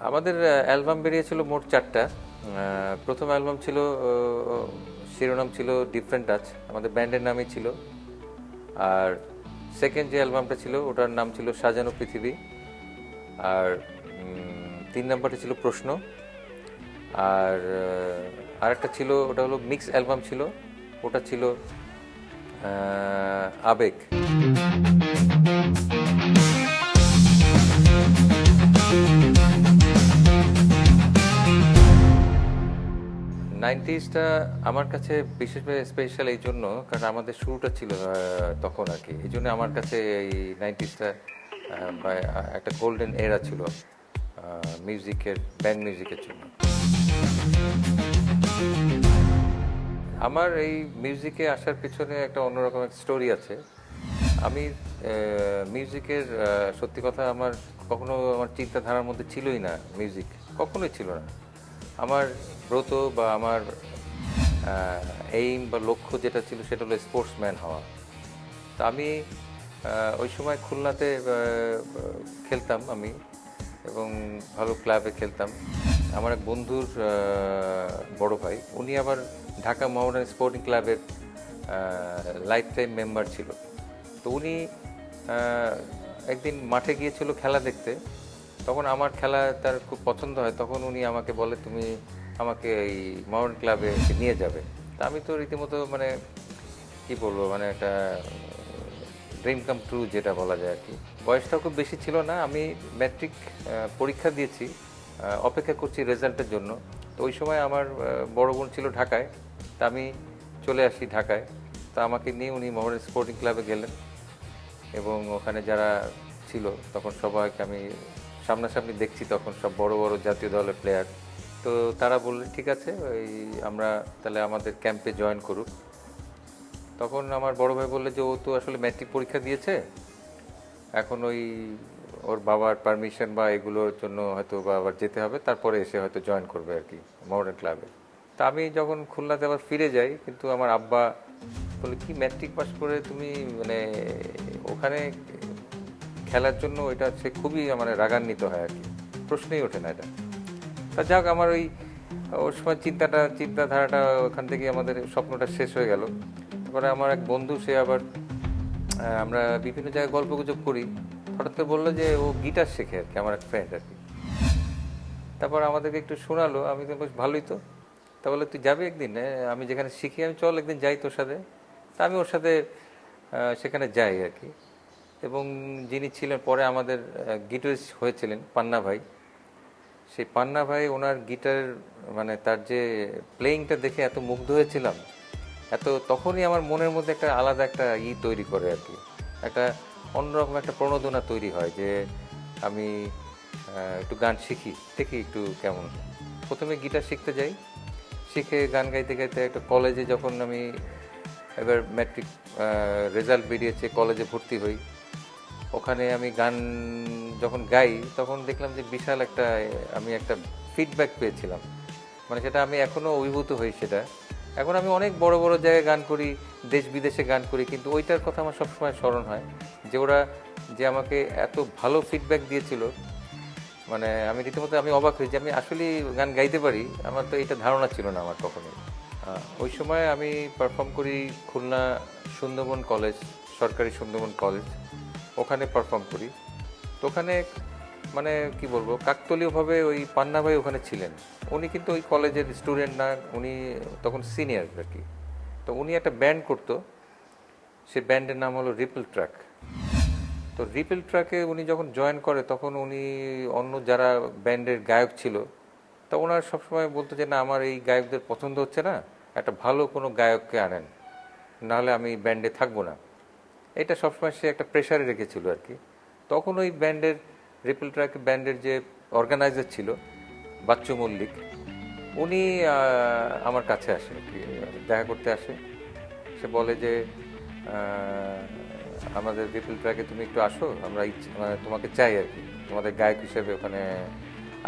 আমাদের অ্যালবাম বেরিয়েছিল মোট চারটা। প্রথম অ্যালবাম ছিল শিরোনাম ছিল ডিফারেন্ট টাচ আমাদের ব্যান্ডের নামই ছিল। আর সেকেন্ড যে অ্যালবামটা ছিল, ওটার নাম ছিল সাজানো পৃথিবী। আর তিন নাম্বারটা ছিল প্রশ্ন। আর আরেকটা ছিল, ওটা হলো মিক্স অ্যালবাম ছিল। ওটা ছিল আবেগ। নাইনটিসটা আমার কাছে বিশেষভাবে স্পেশাল এই জন্য, কারণ আমাদের শুরুটা ছিল তখন আর কি। এই জন্য আমার কাছে এই নাইনটিসটা একটা গোল্ডেন এরা ছিল মিউজিকের ব্যান্ড মিউজিকের জন্য। আমার এই মিউজিকে আসার পিছনে একটা অন্যরকম একটা স্টোরি আছে। আমি মিউজিকের সত্যি কথা আমার কখনো আমার চিন্তাধারার মধ্যে ছিলই না মিউজিক কখনোই ছিল না। আমার ব্রত বা আমার এইম বা লক্ষ্য যেটা ছিল সেটা হলো স্পোর্টসম্যান হওয়া। তা আমি ওই সময় খুলনাতে খেলতাম আমি এবং ভালো ক্লাবে খেলতাম। আমার এক বন্ধুর বড় ভাই, উনি আবার ঢাকা মোহামেডান স্পোর্টিং ক্লাবের লাইফ টাইম মেম্বার ছিল। তো উনি একদিন মাঠে গিয়েছিল খেলা দেখতে। তখন আমার খেলা তার খুব পছন্দ হয়, তখন উনি আমাকে বলে, তুমি আমাকে এই মোহন ক্লাবে নিয়ে যাবে। তা আমি তো রীতিমতো মানে কি বলব মানে একটা ড্রিম কাম ট্রু যেটা বলা যায় আর কি। বয়সটাও খুব বেশি ছিল না, আমি ম্যাট্রিক পরীক্ষা দিয়েছি অপেক্ষা করছি রেজাল্টের জন্য। তো ওই সময় আমার বড় বোন ছিল ঢাকায়, তা আমি চলে আসি ঢাকায়। তা আমাকে নিয়ে উনি মোহন স্পোর্টিং ক্লাবে গেলেন এবং ওখানে যারা ছিল, তখন সবাইকে আমি সামনাসামনি দেখছি তখন সব বড় বড় জাতীয় দলের প্লেয়ার তো তারা বললেন ঠিক আছে, ওই আমরা তাহলে আমাদের ক্যাম্পে জয়েন করুক। তখন আমার বড় ভাই বললে যে, ও তো আসলে ম্যাট্রিক পরীক্ষা দিয়েছে। এখন ওই ওর বাবার পারমিশন বা এগুলোর জন্য হয়তো বা আবার যেতে হবে। তারপরে এসে হয়তো জয়েন করবে আর কি মডার্ন ক্লাবে তা আমি যখন খুলনাতে আবার ফিরে যাই, কিন্তু আমার আব্বা বলে কি ম্যাট্রিক পাস করে তুমি মানে ওখানে খেলার জন্য এটা হচ্ছে খুবই মানে রাগান্বিত হয় আর কি। প্রশ্নই ওঠে না এটা। তা যাক, আমার ওই ওর সময় চিন্তাটা, চিন্তাধারাটা ওখান থেকে আমাদের স্বপ্নটা শেষ হয়ে গেল। তারপরে আমার এক বন্ধু, সে আবার আমরা বিভিন্ন জায়গায় গল্প গুজব করি। হঠাৎ করে বলল যে ও গিটার শেখে আর কি, আমার এক ফ্রেন্ড আর কি। তারপর আমাদেরকে একটু শোনালো, আমি তো বেশ ভালোই তো। তা বলে, তুই যাবি একদিন? আমি যেখানে শিখি আমি চল একদিন যাই তোর সাথে। তা আমি ওর সাথে সেখানে যাই আর কি। এবং যিনি ছিলেন পরে আমাদের গিটারিস্ট হয়েছিলেন, পান্না ভাই। সেই পান্না ভাই ওনার গিটার মানে তার যে প্লেয়িংটা দেখে এত মুগ্ধ হয়েছিলাম, এত তখনই আমার মনের মধ্যে একটা আলাদা একটা ই তৈরি করে আর কি। একটা অন্যরকম একটা প্রণোদনা তৈরি হয় যে আমি একটু গান শিখি, দেখি একটু কেমন। প্রথমে গিটার শিখতে যাই, শিখে গান গাইতে গাইতে একটা কলেজে যখন আমি এবার ম্যাট্রিক রেজাল্ট বেরিয়েছে কলেজে ভর্তি হই ওখানে আমি গান যখন গাই, তখন দেখলাম যে বিশাল একটা, আমি একটা ফিডব্যাক পেয়েছিলাম। মানে সেটা আমি এখনও অভিভূত হই সেটা। এখন আমি অনেক বড় বড় জায়গায় গান করি, দেশ বিদেশে গান করি, কিন্তু ওইটার কথা আমার সবসময় স্মরণ হয় যে ওরা যে আমাকে এত ভালো ফিডব্যাক দিয়েছিল। মানে আমি রীতিমতো আমি অবাক হই যে আমি আসলে গান গাইতে পারি, আমার তো এটা ধারণা ছিল না আমার কখনোই। ওই সময় আমি পারফর্ম করি খুলনা সুন্দরবন কলেজ সরকারি সুন্দরবন কলেজ ওখানে পারফর্ম করি। তো ওখানে মানে কি বলব, কাকতলীয়ভাবে ওই পান্না ভাই ওখানে ছিলেন। উনি কিন্তু ওই কলেজের স্টুডেন্ট না, উনি তখন সিনিয়র আর কি তো উনি একটা ব্যান্ড করতো। সেই ব্যান্ডের নাম হলো রিপল ট্র্যাক তো রিপেল ট্র্যাকে উনি যখন জয়েন করে, তখন উনি অন্য যারা ব্যান্ডের গায়ক ছিল, তা ওনার সবসময় বলতো যে, না, আমার এই গায়কদের পছন্দ হচ্ছে না। একটা ভালো কোনো গায়ককে আনেন। নাহলে আমি ব্যান্ডে থাকব না। এটা সবসময় সে একটা প্রেশারে রেখেছিল আর কি। তখন ওই ব্যান্ডের রিপেল ট্র্যাক ব্যান্ডের যে অর্গানাইজার ছিল, বাচ্চু মল্লিক, উনি আমার কাছে আসে দেখা করতে আসে। সে বলে যে আমাদের রিপেল ট্র্যাকে তুমি একটু আসো, আমরা মানে তোমাকে চাই আর কি, তোমাদের গায়ক হিসেবে ওখানে।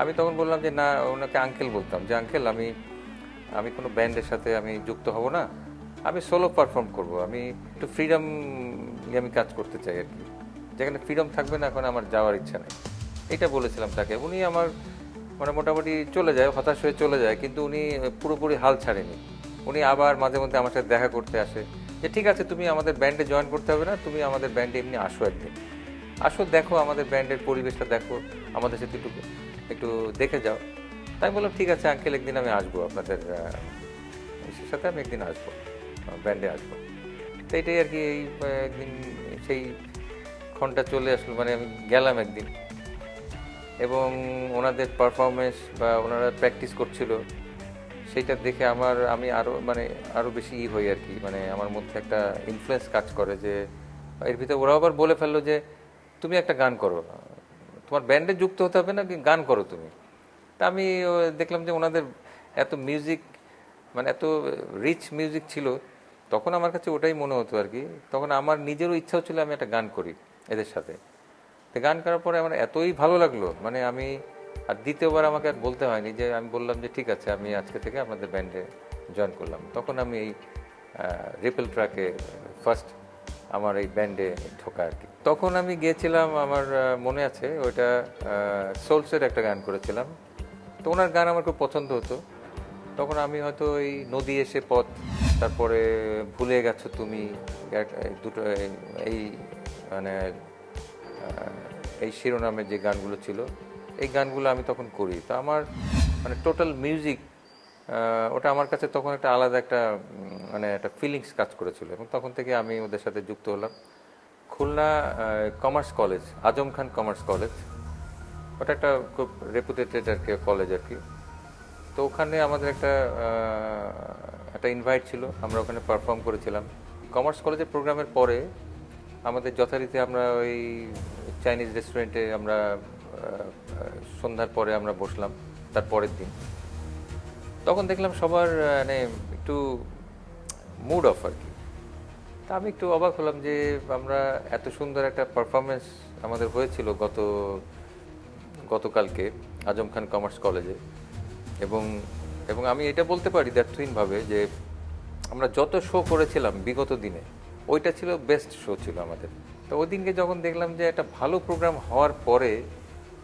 আমি তখন বললাম যে, না, ওনাকে আঙ্কেল বলতাম। যে আঙ্কেল আমি আমি কোনো ব্যান্ডের সাথে আমি যুক্ত হব না। আমি সোলো পারফর্ম করব। আমি একটু ফ্রিডম আমি কাজ করতে চাই আর কি। যেখানে ফ্রিডম থাকবে না, এখন আমার যাওয়ার ইচ্ছা নেই। এটা বলেছিলাম তাকে। উনি আমার মানে মোটামুটি চলে যায়, হতাশ হয়ে চলে যায়, কিন্তু উনি পুরোপুরি হাল ছাড়েনি। উনি আবার মাঝে মধ্যে আমার সাথে দেখা করতে আসে যে, ঠিক আছে, তুমি আমাদের ব্যান্ডে জয়েন করতে হবে না, তুমি আমাদের ব্যান্ডে এমনি আসো একদিন। আসো, দেখো আমাদের ব্যান্ডের পরিবেশটা দেখো, আমাদের সাথে একটু একটু দেখে যাও। তাই বললাম, ঠিক আছে আঙ্কেল একদিন আমি আসব আপনাদের সাথে আমি একদিন আসব। ব্যান্ডে আসব। তো এটাই আর কি এই, একদিন সেই ক্ষণটা চলে আসলো মানে আমি গেলাম একদিন। এবং ওনাদের পারফরমেন্স বা ওনারা প্র্যাকটিস করছিল সেইটা দেখে আমার, আমি আরও মানে আরও বেশি ই হই আর কি। মানে আমার মধ্যে একটা ইনফ্লুয়েন্স কাজ করে যে, এর ভিতরে ওরাও আবার বলে ফেলল যে, তুমি একটা গান করো। তোমার ব্যান্ডে যুক্ত হতে হবে না গান করো তুমি? তা আমি দেখলাম যে ওনাদের এত মিউজিক মানে এত রিচ মিউজিক ছিল তখন আমার কাছে ওটাই মনে হতো আর কি। তখন আমার নিজেরও ইচ্ছাও ছিল আমি একটা গান করি এদের সাথে। তো গান করার পরে আমার এতই ভালো লাগল মানে আমি আর দ্বিতীয়বার আমাকে আর বলতে হয়নি যে আমি বললাম যে ঠিক আছে, আমি আজকে থেকে আপনাদের ব্যান্ডে জয়েন করলাম। তখন আমি এই রিপেল ট্র্যাকে ফার্স্ট আমার এই ব্যান্ডে ঢোকা আর কি। তখন আমি গিয়েছিলাম, আমার মনে আছে ওইটা সোলসের একটা গান করেছিলাম। তো ওনার গান আমার খুব পছন্দ হতো। তখন আমি হয়তো এই নদী এসে পথ তারপরে ভুলে গেছো তুমি দুটো, এই- মানে এই শিরোনামের যে গানগুলো ছিল, এই গানগুলো আমি তখন করি। তো আমার মানে টোটাল মিউজিক ওটা আমার কাছে তখন একটা আলাদা একটা মানে একটা ফিলিংস কাজ করেছিল। এবং তখন থেকে আমি ওদের সাথে যুক্ত হলাম। Khulna commerce college Azam Khan commerce college ওটা একটা খুব রেপুটেটেড আর কি কলেজ আর কি। তো ওখানে আমাদের একটা একটা ইনভাইট ছিল, আমরা ওখানে পারফর্ম করেছিলাম। কমার্স কলেজের প্রোগ্রামের পরে আমাদের যথারীতি আমরা ওই চাইনিজ রেস্টুরেন্টে আমরা সন্ধ্যার পরে আমরা বসলাম, তার পরের দিন। তখন দেখলাম সবার মানে একটু মুড অফ আর কি। তা আমি একটু অবাক হলাম যে আমরা এত সুন্দর একটা পারফরমেন্স আমাদের হয়েছিল গত, গতকালকে আজম খান কমার্স কলেজে এবং এবং আমি এটা বলতে পারি দ্যার্থহীনভাবে যে আমরা যত শো করেছিলাম বিগত দিনে, ওইটা ছিল বেস্ট শো ছিল আমাদের। তো ওই দিনকে যখন দেখলাম যে একটা ভালো প্রোগ্রাম হওয়ার পরে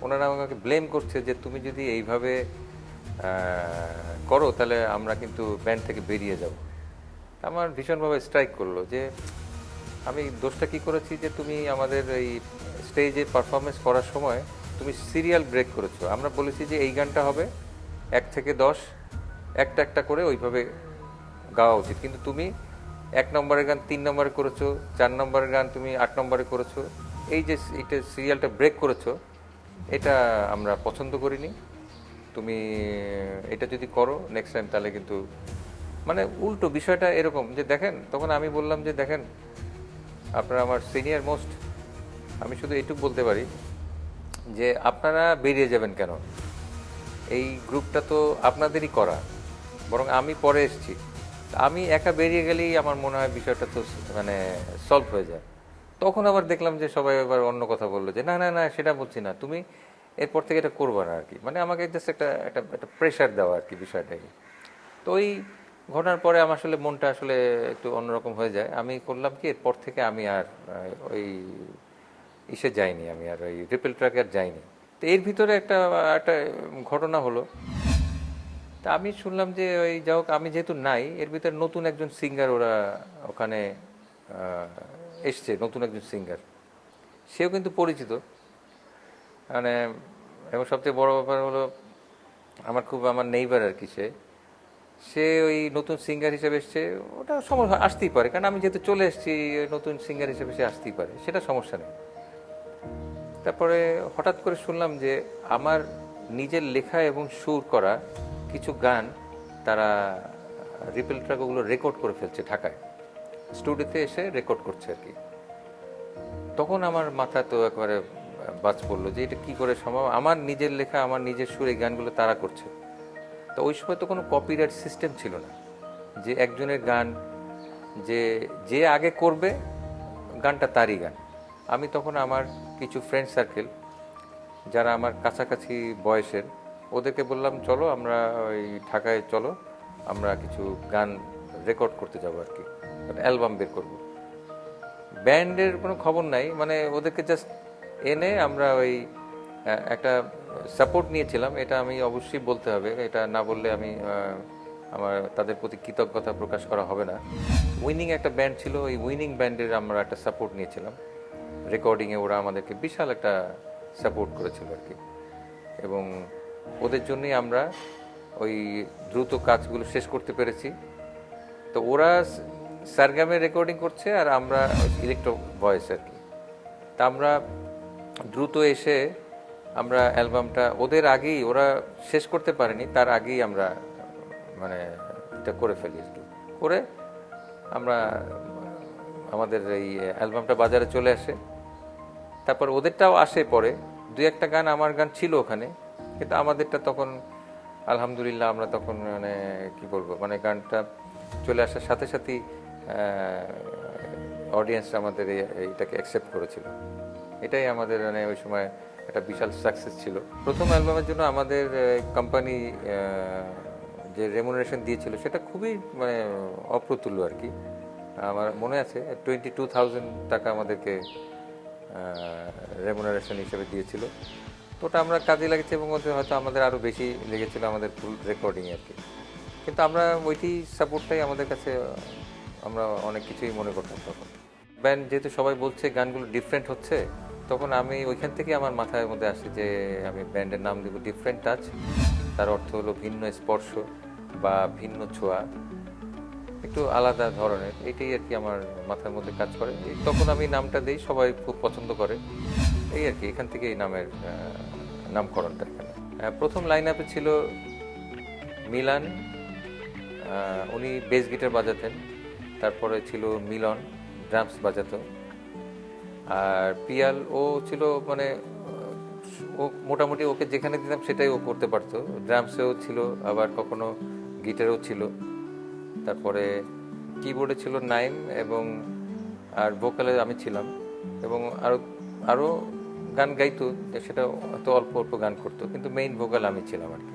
ওনারা আমাকে ব্লেম করছে যে তুমি যদি এইভাবে করো তাহলে আমরা কিন্তু ব্যান্ড থেকে বেরিয়ে যাব। আমার ভীষণভাবে স্ট্রাইক করল যে আমি দোষটা কি করেছি যে তুমি আমাদের এই স্টেজে পারফরমেন্স করার সময় তুমি সিরিয়াল ব্রেক করেছ। আমরা বলেছি যে এই গানটা হবে এক থেকে দশ একটা একটা করে ওইভাবে গাওয়া উচিত। কিন্তু তুমি এক নম্বরের গান, তিন নম্বরে করেছ, চার নম্বরের গান, তুমি আট নম্বরে করেছ, এই যে এটা সিরিয়ালটা ব্রেক করেছ, এটা আমরা পছন্দ করিনি। তুমি এটা যদি করো নেক্সট টাইম তাহলে কিন্তু মানে উল্টো বিষয়টা এরকম যে দেখেন, তখন আমি বললাম যে দেখেন, আপনারা আমার সিনিয়র মোস্ট আমি শুধু এইটুকু বলতে পারি যে আপনারা বেরিয়ে যাবেন কেন? এই গ্রুপটা তো আপনাদেরই করা। বরং আমি পরে এসেছি। আমি একা বেরিয়ে গেলেই আমার মনে হয় বিষয়টা তো মানে সলভ হয়ে যায়। তখন আবার দেখলাম যে সবাই এবার অন্য কথা বলল যে, না না না, সেটা বলছি না। তুমি এরপর থেকে এটা করবে না আর কি মানে আমাকে জাস্ট একটা একটা একটা প্রেশার দেওয়া আর কি বিষয়টাকে তো ওই ঘটনার পরে আমার আসলে মনটা আসলে একটু অন্যরকম হয়ে যায়। আমি করলাম কি, এরপর থেকে আমি আর ওই ইসে যাইনি আমি, আর ওই রিপেল ট্র্যাকে আর যাইনি। তো এর ভিতরে একটা একটা ঘটনা হলো তা আমি শুনলাম যে ওই যা হোক, আমি যেহেতু নাই, এর ভিতরে নতুন একজন সিঙ্গার ওরা ওখানে এসছে, নতুন একজন সিঙ্গার সেও কিন্তু পরিচিত। মানে এবং সবচেয়ে বড় ব্যাপার হলো, আমার খুব, আমার নেইবার আর কি সে। সে ওই নতুন সিঙ্গার হিসেবে এসছে, ওটা সমস্যা আসতেই পারে। কারণ আমি যেহেতু চলে এসেছি নতুন সিঙ্গার হিসেবে সে আসতেই পারে, সেটা সমস্যা নেই। তারপরে হঠাৎ করে শুনলাম যে, আমার নিজের লেখা এবং সুর করা কিছু গান তারা রিপেল ট্র্যাক ওগুলো রেকর্ড করে ফেলছে ঢাকায়। স্টুডিওতে এসে রেকর্ড করছে আর কি। তখন আমার মাথা তো একবারে বাজ পড়ল যে এটা কি করে সম্ভব? আমার নিজের লেখা, আমার নিজের সুর গানগুলো তারা করছে। তো ওই সময় তো কোনো কপিরাইট সিস্টেম ছিল না যে একজনের গান যে যে আগে করবে, গানটা তারই গান। আমি তখন আমার কিছু ফ্রেন্ড সার্কেল যারা আমার কাছাকাছি বয়সের ওদেরকে বললাম, চলো আমরা ওই ঢাকায় চলো, আমরা কিছু গান রেকর্ড করতে যাব আর কি অ্যালবাম বের করব। ব্যান্ডের কোনো খবর নাই মানে ওদেরকে জাস্ট এনে আমরা ওই একটা সাপোর্ট নিয়েছিলাম, এটা আমি অবশ্যই বলতে হবে, এটা না বললে আমি আমার, তাদের প্রতি কৃতজ্ঞতা প্রকাশ করা হবে না। উইনিং একটা ব্যান্ড ছিল, ওই উইনিং ব্যান্ডের আমরা একটা সাপোর্ট নিয়েছিলাম। রেকর্ডিংয়ে ওরা আমাদেরকে বিশাল একটা সাপোর্ট করেছিল আর কি। এবং ওদের জন্যই আমরা ওই দ্রুত কাজগুলো শেষ করতে পেরেছি। তো ওরা সারগামে রেকর্ডিং করছে আর আমরা ইলেকট্রো ভয়েস আর কি। তা আমরা দ্রুত এসে আমরা অ্যালবামটা, ওদের আগেই, ওরা শেষ করতে পারেনি, তার আগেই আমরা মানে এটা করে ফেলি একটু। করে আমরা, আমাদের এই অ্যালবামটা বাজারে চলে আসে। তারপর ওদেরটাও আসে পরে। দু একটা গান, আমার গান ছিল ওখানে। কিন্তু আমাদেরটা তখন, আলহামদুলিল্লাহ আমরা তখন মানে কি বলব মানে গানটা চলে আসার সাথে সাথেই অডিয়েন্স আমাদের এই- এইটাকে অ্যাকসেপ্ট করেছিল। এটাই আমাদের মানে ওই সময় একটা বিশাল সাকসেস ছিল। প্রথম অ্যালবামের জন্য আমাদের কোম্পানি যে রেমুনারেশন দিয়েছিল সেটা খুবই মানে অপ্রতুল্য আর কি। আমার মনে আছে টোয়েন্টি টু থাউজেন্ড টাকা আমাদেরকে রেমুনারেশন হিসেবে দিয়েছিল। ওটা আমরা কাজে লাগেছে এবং ওতে হয়তো আমাদের আরও বেশি লেগেছিল আমাদের ফুল রেকর্ডিং আর কি। কিন্তু আমরা ওইটি সাপোর্টটাই আমাদের কাছে, আমরা অনেক কিছুই মনে করতাম তখন। ব্যান্ড যেহেতু সবাই বলছে গানগুলো ডিফারেন্ট হচ্ছে, তখন আমি ওইখান থেকে আমার মাথার মধ্যে আসে যে আমি ব্যান্ডের নাম দেবো ডিফারেন্ট টাচ তার অর্থ হলো ভিন্ন স্পর্শ বা ভিন্ন ছোঁয়া। একটু আলাদা ধরনের। এটাই আর কি আমার মাথার মধ্যে কাজ করে। তখন আমি নামটা দিই, সবাই খুব পছন্দ করে। এই আর কি, এখান থেকে এই নামের নামকরণটা এখানে। প্রথম লাইন আপে ছিল মিলান উনি বেস গিটার বাজাতেন। তারপরে ছিল মিলন ড্রামস বাজাতো। আর পিয়াল, ও ছিল মানে ও মোটামুটি ওকে যেখানে দিতাম সেটাই ও করতে পারতো। ড্রামসেও ছিল, আবার কখনো গিটারও ছিল। তারপরে কিবোর্ডে ছিল নাইম এবং, আর ভোকালে আমি ছিলাম। এবং আরও আরও গান গাইতো, সেটা হয়তো অল্প অল্প গান করতো, কিন্তু মেইন ভোকাল আমি ছিলাম আর কি।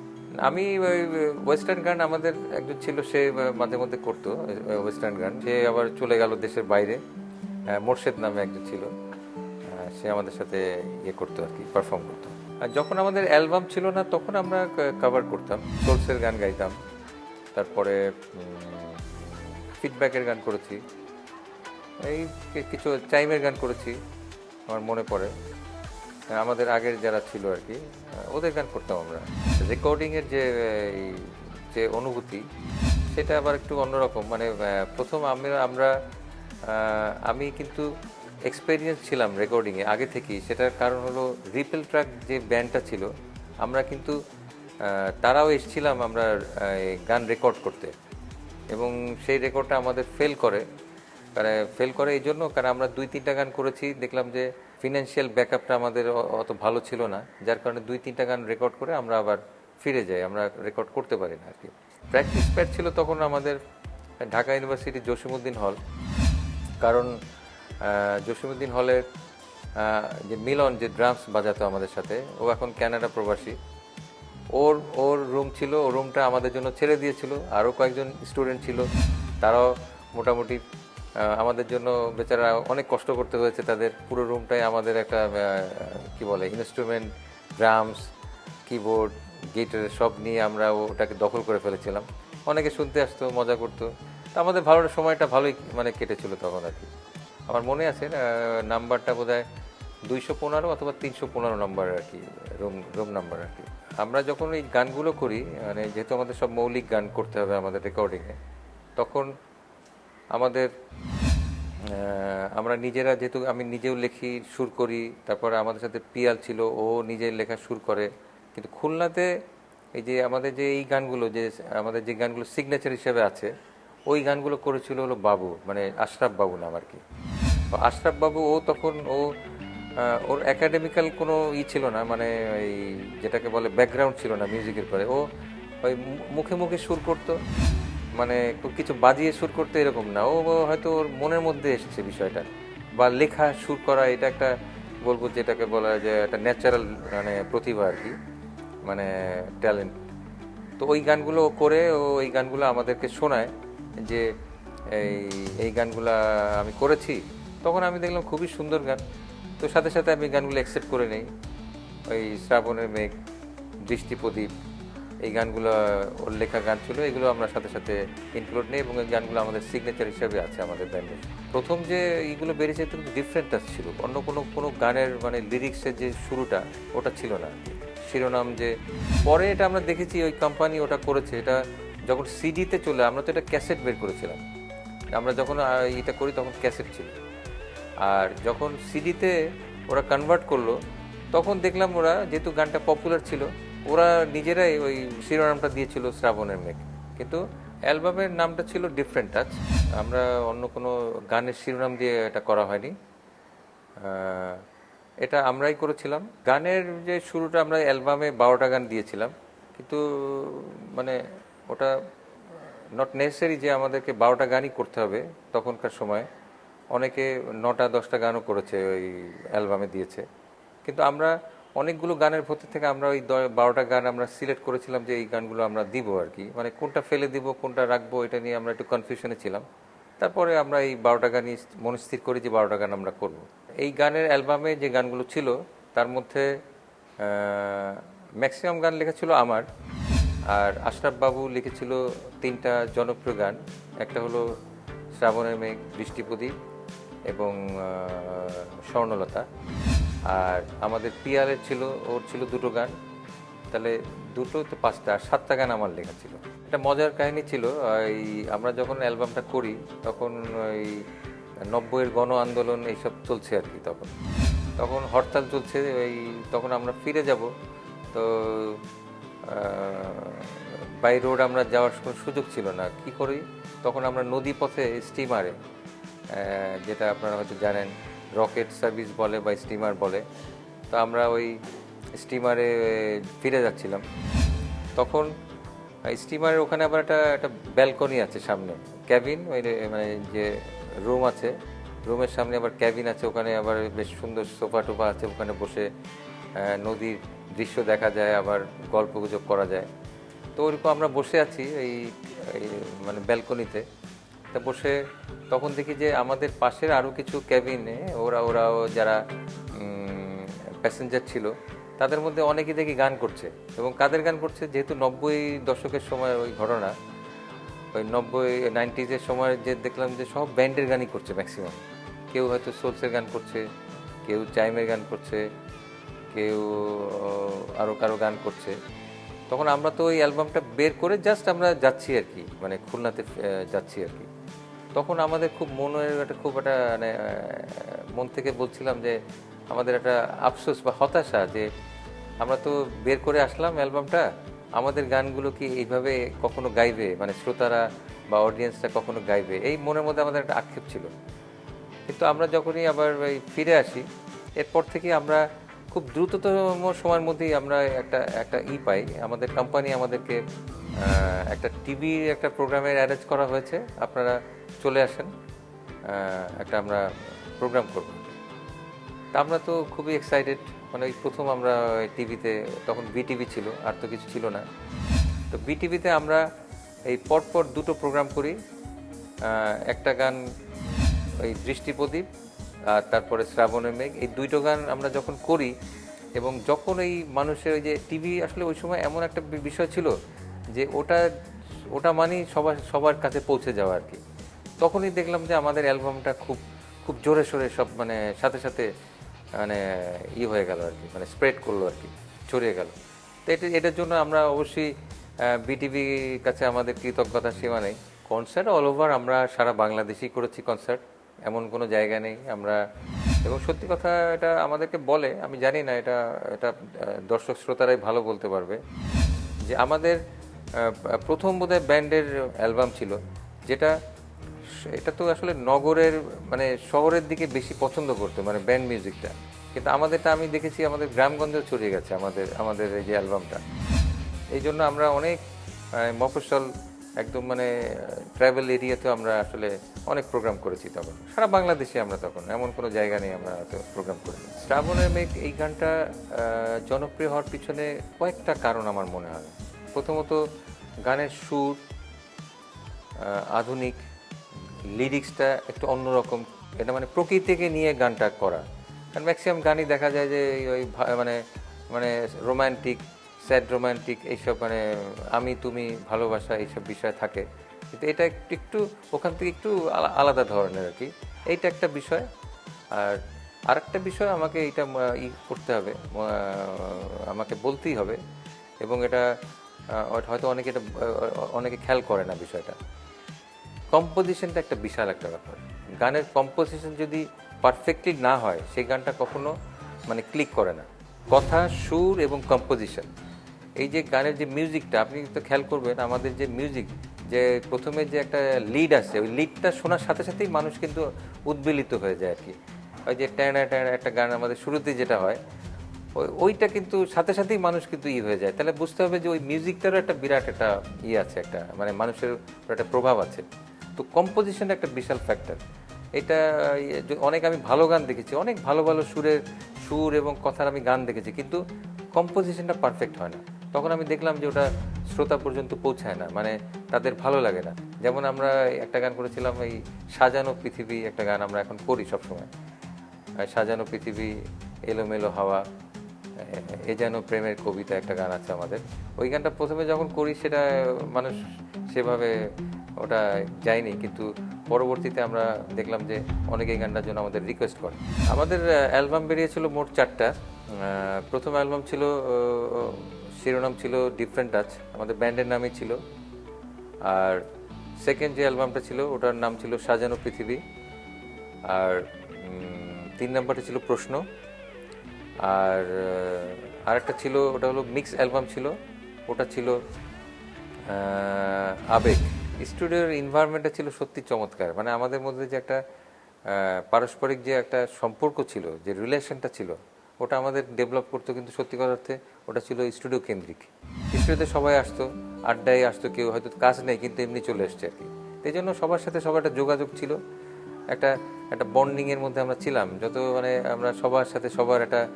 আমি ওই ওয়েস্টার্ন গান আমাদের একজন ছিল, সে মাঝে মধ্যে করতো ওয়েস্টার্ন গান। সে আবার চলে গেল দেশের বাইরে মোর্শেদ নামে একজন ছিল সে আমাদের সাথে ইয়ে করতো আর কি পারফর্ম করতো। আর যখন আমাদের অ্যালবাম ছিল না, তখন আমরা কভার করতাম সোলসের গান গাইতাম। তারপরে ফিডব্যাকের গান করেছি। এই কিছু টাইমের গান করেছি, আমার মনে পড়ে। আমাদের আগের যারা ছিল আর কি ওদের গান করতাম আমরা। রেকর্ডিংয়ের যে যে অনুভূতি, সেটা আবার একটু অন্যরকম। মানে প্রথম আমি আমরা আমি কিন্তু এক্সপেরিয়েন্স ছিলাম রেকর্ডিংয়ে আগে থেকেই। সেটার কারণ হলো রিপেল ট্র্যাক যে ব্যান্ডটা ছিল, আমরা কিন্তু তারাও এসেছিলাম আমরা গান রেকর্ড করতে। এবং সেই রেকর্ডটা আমাদের ফেল করে। মানে ফেল করে এই জন্য, কারণ আমরা দুই, তিনটা গান করেছি। দেখলাম যে ফিনান্সিয়াল ব্যাকআপটা আমাদের অত ভালো ছিল না। যার কারণে দুই, তিনটা গান রেকর্ড করে আমরা আবার ফিরে যাই। আমরা রেকর্ড করতে পারি না আর কি প্র্যাকটিস প্যাড ছিল তখন আমাদের ঢাকা ইউনিভার্সিটি জসিমুদ্দিন হল কারণ জসিমুদ্দিন হলের যে মিলন, যে ড্রামস বাজাতো আমাদের সাথে, ও এখন ক্যানাডা প্রবাসী। ওর ওর রুম ছিল ও রুমটা আমাদের জন্য ছেড়ে দিয়েছিল। আরও কয়েকজন স্টুডেন্ট ছিল। তারাও মোটামুটি আমাদের জন্য বেচারা অনেক কষ্ট করতে হয়েছে তাদের। পুরো রুমটাই আমাদের একটা কি বলে ইনস্ট্রুমেন্ট ড্রামস কিবোর্ড গিটার সব নিয়ে আমরা ওটাকে দখল করে ফেলেছিলাম। অনেকে শুনতে আসতো, মজা করতো। তো আমাদের ভালো, সময়টা ভালোই মানে কেটেছিল তখন আর কি। আমার মনে আছে নাম্বারটা বোধ হয় দুইশো পনেরো অথবা তিনশো পনেরো নম্বর আর কি রুম রুম নাম্বার আর কি। আমরা যখন এই গানগুলো করি মানে যেহেতু আমাদের সব মৌলিক গান করতে হবে আমাদের রেকর্ডিংয়ে তখন আমাদের আমরা নিজেরা যেহেতু আমি নিজেও লেখি, সুর করি, তারপরে আমাদের সাথে পিয়াল ছিল, ও নিজে লেখা সুর করে। কিন্তু খুলনাতে এই যে আমাদের যে এই গানগুলো, যে আমাদের যে গানগুলো সিগনেচার হিসেবে আছে, ওই গানগুলো করেছিল হলো বাবু মানে আশরাফ বাবু নাম আর কি। আশরাফ বাবু, ও তখন, ও ওর একাডেমিক্যাল কোনো ই ছিল না মানে এই যেটাকে বলে ব্যাকগ্রাউন্ড ছিল না মিউজিকের পরে। ও ওই মুখে মুখে সুর করতো মানে কিছু বাজিয়ে সুর করতে এরকম না। ও হয়তো ওর মনের মধ্যে এসেছে বিষয়টা। বা লেখা, সুর করা, এটা একটা বলব যেটাকে বলা হয় যে একটা ন্যাচারাল মানে প্রতিভা আর কি মানে ট্যালেন্ট তো ওই গানগুলো করে, ও এই গানগুলো আমাদেরকে শোনায় যে এই এই গানগুলা আমি করেছি। তখন আমি দেখলাম খুবই সুন্দর গান। তো সাথে সাথে আমি গানগুলো অ্যাকসেপ্ট করে নেই। ওই শ্রাবণের মেঘ, দৃষ্টি প্রদীপ, এই গানগুলো, ওর লেখা গান ছিল, এগুলো আমরা সাথে সাথে ইনক্লুড নেই এবং এই গানগুলো আমাদের সিগনেচার হিসেবে আছে আমাদের ব্যান্ডের। প্রথম যে এইগুলো বেরিয়েছে তো ডিফারেন্ট টাচ ছিল। অন্য কোনো কোনো গানের মানে লিরিক্সের যে শুরুটা, ওটা ছিল না। শিরোনাম যে, পরে এটা আমরা দেখেছি ওই কোম্পানি ওটা করেছে, এটা যখন সিডিতে চলে, আমরা তো এটা ক্যাসেট বের করেছিলাম। আমরা যখন এটা করি তখন ক্যাসেট ছিল। আর যখন সিডিতে ওরা কনভার্ট করল, তখন দেখলাম ওরা যেহেতু গানটা পপুলার ছিল, ওরা নিজেরাই ওই শিরোনামটা দিয়েছিল শ্রাবণের মেঘ। কিন্তু অ্যালবামের নামটা ছিল ডিফারেন্ট টাচ আমরা অন্য কোনো গানের শিরোনাম দিয়ে এটা করা হয়নি। এটা আমরাই করেছিলাম। গানের যে শুরুটা আমরা অ্যালবামে বারোটা গান দিয়েছিলাম। কিন্তু মানে ওটা নট নেসেসারি যে আমাদেরকে বারোটা গানই করতে হবে তখনকার সময়। অনেকে নটা, দশটা গানও করেছে ওই অ্যালবামে দিয়েছে। কিন্তু আমরা অনেকগুলো গানের ভেতর থেকে আমরা ওই বারোটা গান আমরা সিলেক্ট করেছিলাম যে এই গানগুলো আমরা দিব আর কি। মানে কোনটা ফেলে দিব, কোনটা রাখব, এটা নিয়ে আমরা একটু কনফিউশনে ছিলাম। তারপরে আমরা এই বারোটা গানই মনস্থির করি যে বারোটা গান আমরা করব। এই গানের অ্যালবামে যে গানগুলো ছিল, তার মধ্যে ম্যাক্সিমাম গান লেখা ছিল আমার। আর আশরাফ বাবু লিখেছিল তিনটা জনপ্রিয় গান। একটা হলো শ্রাবণের মেঘ, বৃষ্টিপ্রদীপ এবং স্বর্ণলতা। আর আমাদের পিয়ারের ছিল, ওর ছিল দুটো গান। তাহলে দুটো তো পাঁচটা, আর সাতটা গান আমার লেখা ছিল। একটা মজার কাহিনী ছিল এই আমরা যখন অ্যালবামটা করি, তখন ওই নব্বইয়ের গণ আন্দোলন এইসব চলছে আর কি তখন। তখন হরতাল চলছে ওই তখন আমরা ফিরে যাব। তো বাই রোড আমরা যাওয়ার কোনো সুযোগ ছিল না। কি করি? তখন আমরা নদী পথে স্টিমারে যেটা আপনারা হয়তো জানেন, রকেট সার্ভিস বলে বা স্টিমার বলে। তো আমরা ওই স্টিমারে ফিরে যাচ্ছিলাম। তখন স্টিমারের ওখানে আবার একটা একটা ব্যালকনি আছে সামনে। ক্যাবিন, ওই মানে যে রুম আছে, রুমের সামনে আবার ক্যাবিন আছে। ওখানে আবার বেশ সুন্দর সোফা টোফা আছে। ওখানে বসে নদীর দৃশ্য দেখা যায়, আবার গল্প গুজব করা যায়। তো ওরকম আমরা বসে আছি এই মানে ব্যালকনিতে। তা বসে তখন দেখি যে আমাদের পাশের আরও কিছু ক্যাবিনে ওরা, ওরাও যারা প্যাসেঞ্জার ছিল, তাদের মধ্যে অনেকেই দেখি গান করছে এবং কাদের গান করছে? যেহেতু নব্বই দশকের সময় ওই ঘটনা, ওই নব্বই নাইনটিজের সময় যে দেখলাম যে সব ব্যান্ডের গানই করছে ম্যাক্সিমাম কেউ হয়তো সোলসের গান করছে, কেউ চাইমের গান করছে, কেউ আরও কারও গান করছে। তখন আমরা তো ওই অ্যালবামটা বের করে জাস্ট আমরা যাচ্ছি আর কি মানে খুলনাতে যাচ্ছি আর কি। তখন আমাদের খুব মনের একটা খুব একটা মানে মন থেকে বলছিলাম যে আমাদের একটা আফসোস বা হতাশা যে আমরা তো বের করে আসলাম অ্যালবামটা, আমাদের গানগুলো কি এইভাবে কখনো গাইবে? মানে শ্রোতারা বা অডিয়েন্সটা কখনো গাইবে? এই মনের মধ্যে আমাদের একটা আক্ষেপ ছিল। কিন্তু আমরা যখনই আবার ওই ফিরে আসি, এরপর থেকে আমরা খুব দ্রুততম সময়ের মধ্যেই আমরা একটা একটা ই পাই। আমাদের কোম্পানি আমাদেরকে একটা টিভির একটা প্রোগ্রামের অ্যারেঞ্জ করা হয়েছে। আপনারা চলে আসেন একটা আমরা প্রোগ্রাম করব। তা আমরা তো খুবই এক্সাইটেড মানে ওই প্রথম আমরা টিভিতে তখন বিটিভি ছিল, আর তো কিছু ছিল না। তো বিটিভিতে আমরা এই পরপর দুটো প্রোগ্রাম করি একটা গান ওই দৃষ্টি প্রদীপ, আর তারপরে শ্রাবণের মেঘ। এই দুইটো গান আমরা যখন করি, এবং যখন এই মানুষের ওই যে টিভি আসলে ওই সময় এমন একটা বিষয় ছিল যে ওটা ওটা মানেই সবার সবার কাছে পৌঁছে যাওয়া আর কি। তখনই দেখলাম যে আমাদের অ্যালবামটা খুব খুব জোরে সোরে সব মানে সাথে সাথে মানে ই হয়ে গেল আর কি মানে স্প্রেড করল আর কি, ছড়িয়ে গেল। তো এটা, এটার জন্য আমরা অবশ্যই বিটিভি কাছে আমাদের কৃতজ্ঞতা সীমা নেই। কনসার্ট অল ওভার আমরা সারা বাংলাদেশেই করেছি কনসার্ট এমন কোনো জায়গা নেই আমরা, এবং সত্যি কথা এটা আমাদেরকে বলে, আমি জানি না এটা এটা দর্শক শ্রোতারাই ভালো বলতে পারবে, যে আমাদের প্রথম বোধহয় ব্যান্ডের অ্যালবাম ছিল, যেটা এটা তো আসলে নগরের মানে শহরের দিকে বেশি পছন্দ করতো মানে ব্যান্ড মিউজিকটা কিন্তু আমাদেরটা আমি দেখেছি আমাদের গ্রামগঞ্জেও ছড়িয়ে গেছে আমাদের আমাদের এই যে অ্যালবামটা। এই জন্য আমরা অনেক আহ, মফস্বল একদম মানে ট্রাভেল এরিয়াতেও আমরা আসলে অনেক প্রোগ্রাম করেছি তখন। সারা বাংলাদেশে আমরা তখন এমন কোনো জায়গা নেই আমরা তো প্রোগ্রাম করি শ্রাবণের মেঘ এই গানটা জনপ্রিয় হওয়ার পিছনে কয়েকটা কারণ আমার মনে হয়। প্রথমত গানের সুর আধুনিক লিরিক্সটা একটু অন্যরকম এটা মানে প্রকৃতিকে নিয়ে গানটা করা। কারণ ম্যাক্সিমাম গানই দেখা যায় যে ওই মানে মানে রোমান্টিক স্যাড রোমান্টিক এইসব মানে আমি তুমি ভালোবাসা এইসব বিষয় থাকে। কিন্তু এটা একটু একটু ওখান থেকে একটু আলা- আলাদা ধরনের আর কি। এইটা একটা বিষয়। আর আরেকটা বিষয় আমাকে আহ, ই করতে হবে আমাকে বলতেই হবে। এবং এটা হয়তো অনেকে এটা অনেকে খেয়াল করে না বিষয়টা। কম্পোজিশনটা একটা বিশাল একটা ব্যাপার। গানের কম্পোজিশন যদি পারফেক্টলি না হয়, সেই গানটা কখনো মানে ক্লিক করে না। কথা, সুর এবং কম্পোজিশন এই যে গানের যে মিউজিকটা আপনি তো খেয়াল করবেন, আমাদের যে মিউজিক যে প্রথমে যে একটা লিড আছে ওই লিডটা শোনার সাথে সাথেই মানুষ কিন্তু উদ্বেলিত হয়ে যায় আর কি ওই যে ট্যানা ট্যানা একটা গান আমাদের শুরুতে যেটা হয়, ওই- ওইটা কিন্তু সাথে সাথেই মানুষ কিন্তু ই হয়ে যায়। তাহলে বুঝতে হবে যে ওই মিউজিকটারও একটা বিরাট একটা ইয়ে আছে একটা মানে মানুষের একটা প্রভাব আছে। তো কম্পোজিশন একটা বিশাল ফ্যাক্টর এটা ইয়ে, অনেক আমি ভালো গান দেখেছি অনেক ভালো ভালো সুরের সুর এবং কথার আমি গান দেখেছি কিন্তু কম্পোজিশনটা পারফেক্ট হয় না। তখন আমি দেখলাম যে ওটা শ্রোতা পর্যন্ত পৌঁছায় না মানে তাদের ভালো লাগে না। যেমন আমরা একটা গান করেছিলাম এই সাজানো পৃথিবী একটা গান আমরা এখন করি সবসময়। সাজানো পৃথিবী এলোমেলো হাওয়া এ যেন প্রেমের কবিতা একটা গান আছে আমাদের। ওই গানটা প্রথমে যখন করি সেটা মানুষ সেভাবে ওটা যায়নি, কিন্তু পরবর্তীতে আমরা দেখলাম যে অনেকে এই গানটার জন্য আমাদের রিকোয়েস্ট করে। আমাদের অ্যালবাম বেরিয়েছিল মোট চারটা। প্রথম অ্যালবাম ছিল শিরোনাম ছিল ডিফারেন্ট টাচ আমাদের ব্যান্ডের নামই ছিল। আর সেকেন্ড যে অ্যালবামটা ছিল, ওটার নাম ছিল সাজানো পৃথিবী। আর তিন নাম্বারটা ছিল প্রশ্ন। আর আরেকটা ছিল, ওটা হলো মিক্স অ্যালবাম ছিল। ওটা ছিল আবেগ। স্টুডিওর ইনভায়রনমেন্টটা ছিল সত্যি চমৎকার। মানে আমাদের মধ্যে যে একটা পারস্পরিক যে একটা সম্পর্ক ছিল, যে রিলেশনটা ছিল, ওটা আমাদের ডেভেলপ করতো কিন্তু সত্যি কথা অর্থে ওটা ছিল স্টুডিও কেন্দ্রিক স্টুডিওতে সবাই আসতো, আড্ডায় আসতো, কেউ হয়তো কাজ নেই, কিন্তু এমনি চলে এসছে আর কি। এই জন্য সবার সাথে সবার একটা যোগাযোগ ছিল। একটা একটা বন্ডিংয়ের মধ্যে আমরা ছিলাম। যত মানে আমরা সবার সাথে সবার একটা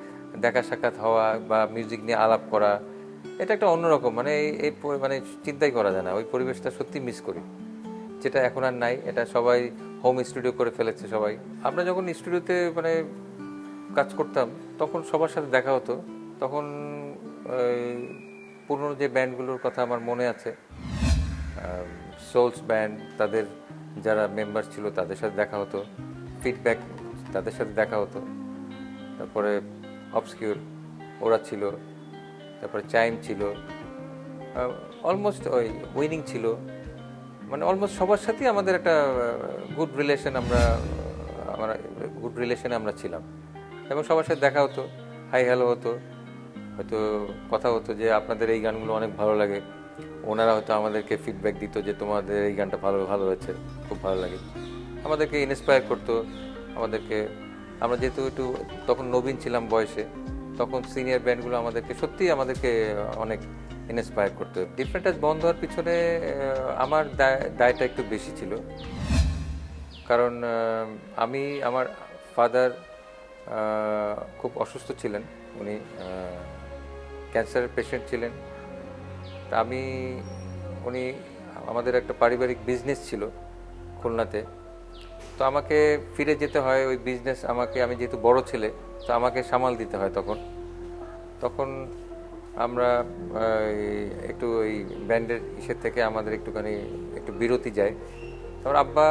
দেখা সাক্ষাৎ হওয়া বা মিউজিক নিয়ে আলাপ করা, এটা একটা অন্যরকম। মানে এই- মানে চিন্তাই করা যায় না। ওই পরিবেশটা সত্যি মিস করি। যেটা এখন আর নাই, এটা সবাই হোম স্টুডিও করে ফেলেছে সবাই। আমরা যখন স্টুডিওতে মানে কাজ করতাম, তখন সবার সাথে দেখা হতো। তখন পুরনো যে ব্যান্ডগুলোর কথা আমার মনে আছে সোলস ব্যান্ড তাদের যারা মেম্বার ছিল তাদের সাথে দেখা হতো ফিডব্যাক তাদের সাথে দেখা হতো। তারপরে অবসকিউর ওরা ছিল, তারপরে চাইম ছিল অলমোস্ট ওই উইনিং ছিল। মানে অলমোস্ট সবার সাথেই আমাদের একটা গুড রিলেশন আমরা আমরা গুড রিলেশনে আমরা ছিলাম। এবং সবার সাথে দেখা হতো হাই হ্যালো হতো। হয়তো কথা হতো যে আপনাদের এই গানগুলো অনেক ভালো লাগে। ওনারা হয়তো আমাদেরকে ফিডব্যাক দিত যে তোমাদের এই গানটা ভালো ভালো হয়েছে, খুব ভালো লাগে। আমাদেরকে ইন্সপায়ার করতো, আমাদেরকে, আমরা যেহেতু একটু, তখন নবীন ছিলাম বয়সে, তখন সিনিয়র ব্যান্ডগুলো আমাদেরকে সত্যিই আমাদেরকে অনেক ইন্সপায়ার করতো। ডিফারেন্ট টাচ বন্ধ হওয়ার পিছনে আমার দায়- দায়টা একটু বেশি ছিল। কারণ আমি আমার ফাদার খুব অসুস্থ ছিলেন। উনি ক্যান্সারের পেশেন্ট ছিলেন। তা আমি, উনি আমাদের একটা পারিবারিক বিজনেস ছিল খুলনাতে। তো আমাকে ফিরে যেতে হয়, ওই বিজনেস আমাকে, আমি যেহেতু বড় ছেলে, তো আমাকে সামাল দিতে হয় তখন। তখন আমরা একটু ওই ব্যান্ডের ইসের থেকে আমাদের একটুখানি একটু বিরতি যায়। তারপর আব্বা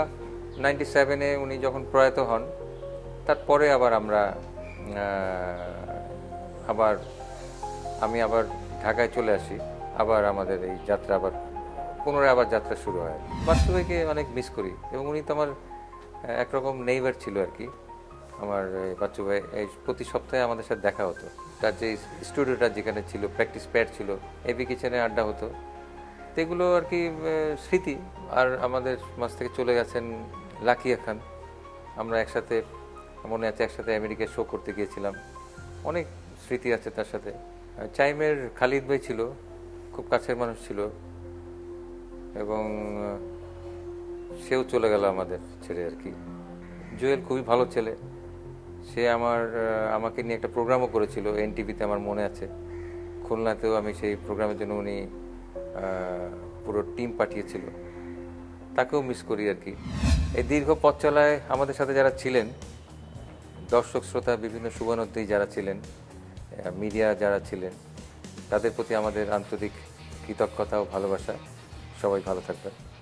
নাইনটি সেভেনে উনি যখন প্রয়াত হন, তারপরে আবার আমরা আবার আমি আবার ঢাকায় চলে আসি। আবার আমাদের এই যাত্রা আবার, পুনরায় আবার যাত্রা শুরু হয়। বাস্তবিকে অনেক মিস করি এবং উনি তো আমার একরকম নেইবার ছিল আর কি। আমার বাচ্চু ভাই, এই প্রতি সপ্তাহে আমাদের সাথে দেখা হতো। তার যে স্টুডিওটা যেখানে ছিল প্র্যাকটিস প্যাড ছিল এবি কিচেনে আড্ডা হতো। তো এগুলো আর কি স্মৃতি। আর আমাদের মাঝ থেকে চলে গেছেন লাকিয়া খান। আমরা একসাথে, মনে আছে একসাথে আমেরিকায় শো করতে গিয়েছিলাম। অনেক স্মৃতি আছে তার সাথে। চাইমের খালিদ ভাই ছিল। খুব কাছের মানুষ ছিল এবং সেও চলে গেল আমাদের ছেড়ে আর কি। জুয়েল খুবই ভালো ছেলে। সে আমার আমাকে নিয়ে একটা প্রোগ্রামও করেছিল, এনটিভিতে আমার মনে আছে। খুলনাতেও আমি সেই প্রোগ্রামের জন্য উনি পুরো টিম পাঠিয়েছিল। তাকেও মিস করি আর কি। এই দীর্ঘ পথ চলায় আমাদের সাথে যারা ছিলেন, দর্শক, শ্রোতা, বিভিন্ন শুভানুদ্দেয়ী যারা ছিলেন মিডিয়া যারা ছিলেন তাদের প্রতি আমাদের আন্তরিক কৃতজ্ঞতা ও ভালোবাসা। সবাই ভালো থাকবেন।